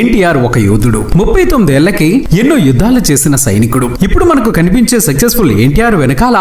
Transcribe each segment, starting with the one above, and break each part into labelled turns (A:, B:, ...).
A: ఎన్టీఆర్ ఒక యోధుడు. ముప్పై తొమ్మిదేళ్ళకి ఎన్నో యుద్ధాలు చేసిన సైనికుడు. ఇప్పుడు మనకు కనిపించే సక్సెస్ఫుల్ ఎన్టీఆర్ వెనకాల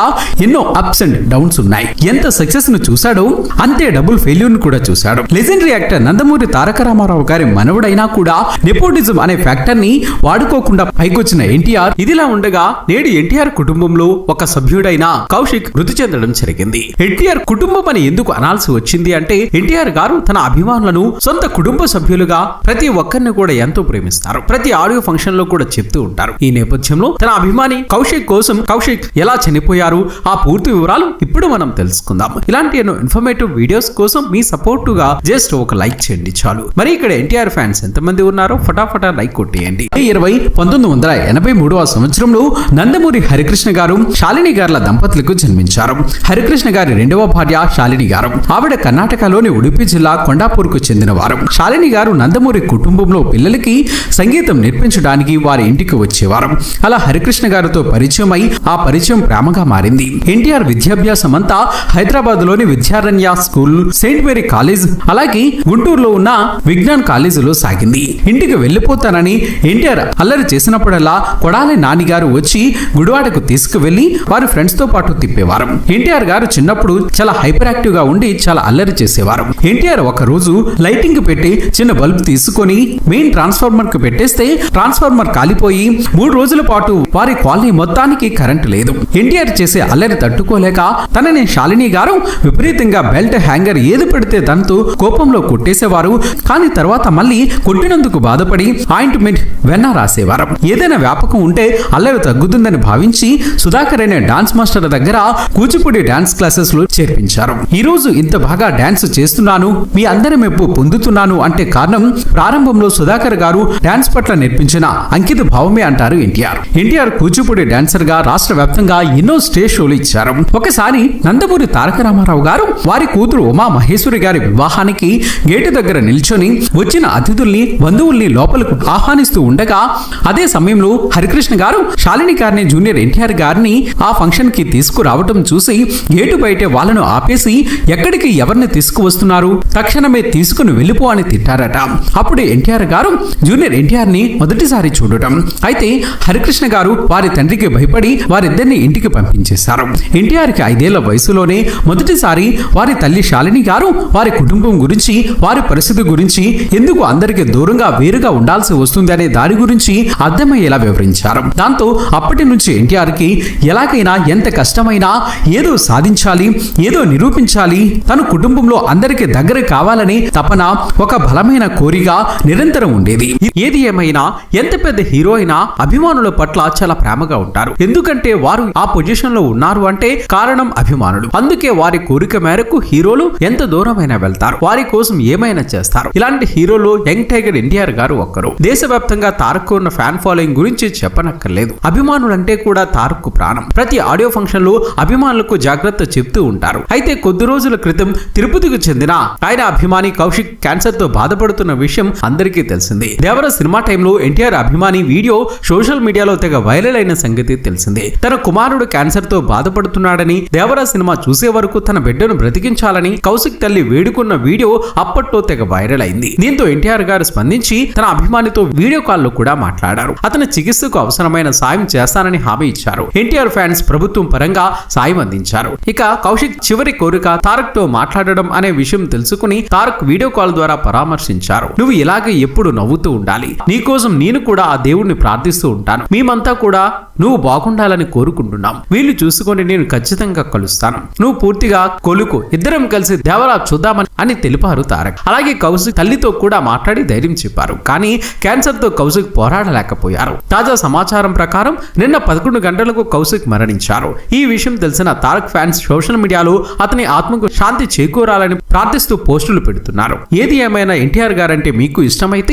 A: ఎన్నో అప్స్ అండ్ డౌన్స్ ఉన్నాయి. ఎంత సక్సెస్ను చూశాడో అంతే డబుల్ ఫెయిల్యూర్ను కూడా చూశాడు. లెజెండరీ యాక్టర్ నందమూరి తారక రామారావు గారి మనవుడైనా కూడా నెపోటిజం అనే ఫ్యాక్టర్ని వాడుకోకుండా పైకొచ్చిన ఎన్టీఆర్ ఇదిలా ఉండగా నేడు ఎన్టీఆర్ కుటుంబంలో ఒక సభ్యుడైన కౌశిక్ మృతి చెందడం జరిగింది. ఎన్టీఆర్ కుటుంబం అని ఎందుకు అనాల్సి వచ్చింది అంటే ఎన్టీఆర్ గారు తన అభిమానులను సొంత కుటుంబ సభ్యులుగా ప్రతి ఒక్కరిని కూడా ఎంతో ప్రేమిస్తారు. ప్రతి ఆడియో ఫంక్షన్లో కూడా చెప్తూ ఉంటారు. ఈ నేపథ్యంలో తన అభిమాని కౌశిక్ కోసం కౌశిక్ ఎలా చనిపోయారు? ఆ పూర్తి వివరాలు ఇప్పుడు మనం తెలుసుకుందాం. ఇలాంటి ఎన్నో ఇన్ఫర్మేటివ్ వీడియోస్ కోసం మీ సపోర్ట్గా జస్ట్ ఒక లైక్ చేయండి చాలు. మరి ఇక్కడ ఎన్టీఆర్ ఫ్యాన్స్ ఎంతమంది ఉన్నారో ఫటాఫటా లైక్ కొట్టేయండి. మే ఇరవై పంతొమ్మిది వందల ఎనభై మూడవ సంవత్సరంలో నందమూరి హరికృష్ణ గారు శాలిని గారుల దంపతులకు జన్మించారు. హరికృష్ణ గారి రెండవ భార్య శాలిని గారు. ఆవిడ కర్ణాటకలోని ఉడిపి జిల్లా కొండాపూర్కు చెందినవారు. శాలిని గారు నందమూరి కుటుంబంలో పిల్లలకి సంగీతం నేర్పించడానికి వారి ఇంటికి వచ్చేవారు అలా హరికృష్ణ గారితో పరిచయం అయి ఆ పరిచయం ప్రేమగా మారింది. ఎన్టీఆర్ విద్యాభ్యాసం అంతా హైదరాబాద్లోని Vidyaranya school Saint Mary college అలాగే గుంటూరులో ఉన్న విజ్ఞాన్ కాలేజీలో సాగింది. ఇంటికి వెళ్ళిపోతానని ఎన్టీఆర్ అల్లరి చేసినప్పుడల్లా కొడాలి నానిగారు వచ్చి గుడివాడకు తీసుకువెళ్ళి వారి ఫ్రెండ్స్తో పాటు తిప్పేవారు. ఎన్టీఆర్ గారు చిన్నప్పుడు చాలా హైపర్ యాక్టివ్గా ఉండి చాలా అల్లరి చేసేవారు. ఎన్టీఆర్ ఒక రోజు లైటింగ్ పెట్టి చిన్న బల్బ్ తీసుకొని మెయిన్ ట్రాన్స్ఫార్మర్కు పెట్టేస్తే ట్రాన్స్ఫార్మర్ కాలిపోయి మూడు రోజుల పాటు వారి కాలనీ మొత్తానికి కరెంటు లేదు. ఎన్టీఆర్ చేసే అల్లరి తట్టుకోలేక తనని శాలిని గారు విపరీతంగా బెల్ట్ హ్యాంగర్ ఏది పెడితే తనతో కోపంలో కొట్టేసేవారు. కానీ తర్వాత మళ్ళీ కొట్టినందుకు బాధపడి ఆయింట్మెంట్ వెన్న రాసేవారు. ఏదైనా వ్యాపకం ఉంటే అల్లరి తగ్గుతుందని భావించి సుధాకర్ అనే డాన్స్ మాస్టర్ దగ్గర కూచిపూడి డాన్స్ క్లాసెస్లో చేర్పించారు. ఈ రోజు ఇంత బాగా డాన్స్ చేస్తున్నాను మీ అందరి మెప్పు పొందుతున్నాను అంటే కారణం ప్రారంభంలో సుధాకర్ గారు డాన్స్ పట్ల నేర్పించిన అంకిత భావమే అంటారు ఎన్టీఆర్. ఎన్టీఆర్ కూచిపూడి డాన్సర్గా రాష్ట్ర వ్యాప్తంగా ఎన్నో స్టేజ్ షోలు ఇచ్చారు. ఒకసారి నందమూరి తారక రామారావు గారు వారి కూతురు ఉమా మహేశ్వరి గారి వివాహానికి గేటు దగ్గర నిల్చొని వచ్చిన అతిథుల్ని బంధువుల్ని లోపలకు ఆహ్వానిస్తూ ఉండగా అదే సమయంలో హరికృష్ణ గారు శాలిని గారిని జూనియర్ ఎన్టీఆర్ గారిని ఆ ఫంక్షన్కి తీసుకురావటం చూసి గేటు బయటే వాళ్ళను ఆపేసి ఎక్కడికి ఎవరిని తీసుకువస్తున్నారు? తక్షణమే తీసుకుని వెళ్ళిపో అని తిట్టారట. అప్పుడు ఎన్టీఆర్ గారు జూనియర్ ఎన్టీఆర్ని మొదటిసారి చూడటం. అయితే హరికృష్ణ గారు వారి తండ్రికి భయపడి వారిద్దరిని ఇంటికి పంపించేశారు. ఎన్టీఆర్కి ఐదేళ్ళ వయసులోనే మొదటిసారి వారి తల్లి శాలిని గారు వారి కుటుంబం గురించి వారి పరిస్థితి గురించి ఎందుకు అందరికీ దూరంగా వేరుగా ఉండాల్సి వస్తుంది అనే దాని గురించి అర్థమయ్యేలా వివరించారు. దాంతో అప్పటి నుంచి ఎన్టీఆర్కి ఎలాగైనా ఎంత కష్టమైనా ఏదో సాధించాలి ఏదో నిరూపించాలి తన కుటుంబంలో అందరికి దగ్గర కావాలని తపన ఒక బలమైన కోరిక నిరంతరం ఉండేది. ఏది ఏమైనా ఎంత పెద్ద హీరో అయినా అభిమానుల పట్ల చాలా ప్రేమగా ఉంటారు. ఎందుకంటే వారు ఆ పొజిషన్లో ఉన్నారు అంటే కారణం అభిమానులు. అందుకే వారి కోరిక మేరకు హీరోలు ఎంత దూరమైనా వెళ్తారు. వారి కోసం ఏమైనా చేస్తారు. ఇలాంటి హీరోలు యంగ్ టైగర్ ఎన్టీఆర్ గారు ఒక్కరు. దేశవ్యాప్తంగా తారక్ ఉన్న ఫ్యాన్ ఫాలోయింగ్ గురించి చెప్పనక్కర్లేదు. అభిమానులంటే కూడా తారక్ ప్రాణం. ప్రతి ఆడియో ఫంక్షన్లో అభిమానులకు జాగ్రత్త చెప్తూ ఉంటారు. అయితే కొద్ది రోజుల క్రితం తిరుపతికి చెందిన ఆయన అభిమాని కౌశిక్ క్యాన్సర్తో బాధపడుతున్న విషయం అందరికీ తెలిసింది. దేవర సినిమా టైంలో ఎన్టీఆర్ అభిమాని వీడియో సోషల్ మీడియాలో తెగ వైరల్ అయిన సంగతి తెలిసిందే. తన కుమారుడు క్యాన్సర్తో బాధపడుతున్నాడని దేవర సినిమా చూసే వరకు తన బిడ్డను బ్రతికించాలని కౌశిక్ తల్లి వేడుకున్న వీడియో అప్పట్లో తెగ వైరల్ అయింది. దీంతో ఎన్టీఆర్ గారు స్పందించి తన అభిమానితో వీడియో కాల్లో కూడా మాట్లాడారు. అతని చికిత్సకు అవసరమైన సాయం చేస్తానని హామీ ఇచ్చారు. ఎన్టీఆర్ ఫ్యాన్స్ ప్రభుత్వం పరంగా సాయం అందించారు. ఇక కౌశిక్ చివరి కోరిక తారక్తో మాట్లాడడం అనే విషయం తెలుసుకుని తారక్ వీడియో కాల్ ద్వారా పరామర్శించారు. నువ్వు ఇలాగే ఎప్పుడు నవ్వుతూ ఉండాలి. నీకోసం నేను కూడా ఆ దేవుణ్ణి ప్రార్థిస్తూ ఉంటాను. మేమంతా కూడా నువ్వు బాగుండాలని కోరుకుంటున్నాం. వీళ్ళు చూసుకొని నేను ఖచ్చితంగా కలుస్తాను. నువ్వు పూర్తిగా కొలుకు. ఇద్దరం కలిసి దేవరా చూద్దామని అని తెలిపారు తారక్. అలాగే కౌశిక్ తల్లితో కూడా మాట్లాడి ధైర్యం చెప్పారు. కానీ క్యాన్సర్తో కౌశిక్ పోరాడలేకపోయారు. తాజా సమాచారం ప్రకారం నిన్న పదకొండు గంటలకు కౌశిక్ మరణించారు. ఈ విషయం తెలిసిన తారక్ ఫ్యాన్స్ సోషల్ మీడియాలో అతని ఆత్మకు శాంతి చేకూరాలని ప్రార్థిస్తూ పోస్టులు పెడుతున్నారు. ఏది ఏమైనా ఎన్టీఆర్ గారంటే మీకు ఇష్టమైతే